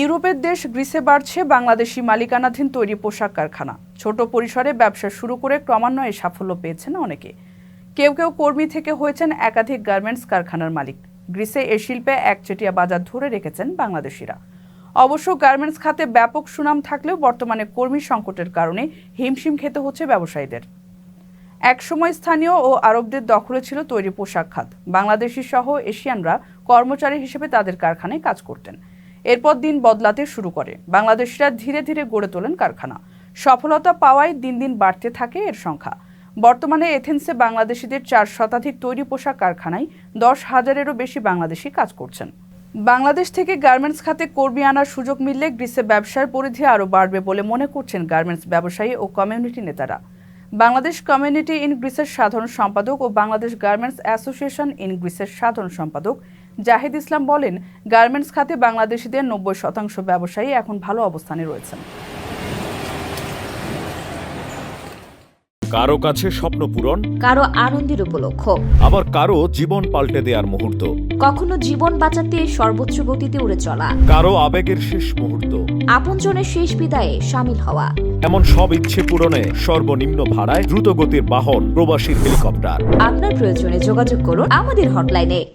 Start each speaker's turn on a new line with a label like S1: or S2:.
S1: ইউরোপের দেশ গ্রিসে বাড়ছে বাংলাদেশি মালিকানাধীন তৈরি পোশাক কারখানা। ছোট পরিসরে ব্যবসা শুরু করে ক্রমান্বয়ে সাফল্য পেয়েছেন অনেকে। কেউ কেউ কর্মী থেকে হয়েছেন একাধিক গার্মেন্টস কারখানার মালিক। গ্রিসে এ শিল্পে একচেটিয়া বাজার ধরে রেখেছেন বাংলাদেশিরা। অবশ্য গার্মেন্টস খাতে ব্যাপক সুনাম থাকলেও বর্তমানে কর্মী সংকটের কারণে হিমশিম খেতে হচ্ছে ব্যবসায়ীদের। একসময় স্থানীয় ও আরবদের দখলে ছিল তৈরি পোশাক খাত। বাংলাদেশি সহ এশিয়ানরা কর্মচারী হিসেবে তাদের কারখানায় কাজ করতেন। এরপর দিন বদলাতে শুরু করে। বাংলাদেশিরা ধীরে ধীরে গড়ে তোলেন কারখানা। সফলতা পাওয়ায় দিন দিন বাড়তে থাকে এর সংখ্যা। বর্তমানে এথেন্সে বাংলাদেশিদের চার শতাধিক তৈরি পোশাক কারখানায় দশ হাজারেরও বেশি বাংলাদেশি কাজ করছেন। বাংলাদেশ থেকে গার্মেন্টস খাতে কর্মী আনার সুযোগ মিললে গ্রিসে ব্যবসার পরিধি আরও বাড়বে বলে মনে করছেন গার্মেন্টস ব্যবসায়ী ও কমিউনিটি নেতারা। বাংলাদেশ কমিউনিটি ইন গ্রিসের সাধারণ সম্পাদক ও বাংলাদেশ গার্মেন্টস অ্যাসোসিয়েশন ইন গ্রিসের সাধারণ সম্পাদক জাহিদ ইসলাম বলেন গার্মেন্টস খাতে বাংলাদেশিদের নব্বই শতাংশ ব্যবসায়ী এখন ভালো অবস্থানে রয়েছেন।
S2: কারও কাছে স্বপ্ন পূরণ
S3: কারও আনন্দের উপলক্ষ।
S2: আবার কারও জীবন পাল্টে দেওয়ার মুহূর্ত।
S3: কখনো জীবন বাঁচাতে সর্বোচ্চ গতিতে উড়ে চলা।
S2: কারও আবেগের শেষ মুহূর্ত।
S3: আপনজনের শেষ বিদায়ে সামিল হওয়া।
S2: এমন সব ইচ্ছে পূরণে সর্বনিম্ন ভাড়ায় দ্রুত গতির বাহন প্রবাসীর হেলিকপ্টার।
S3: আপনার প্রয়োজনে যোগাযোগ করুন আমাদের হটলাইনে।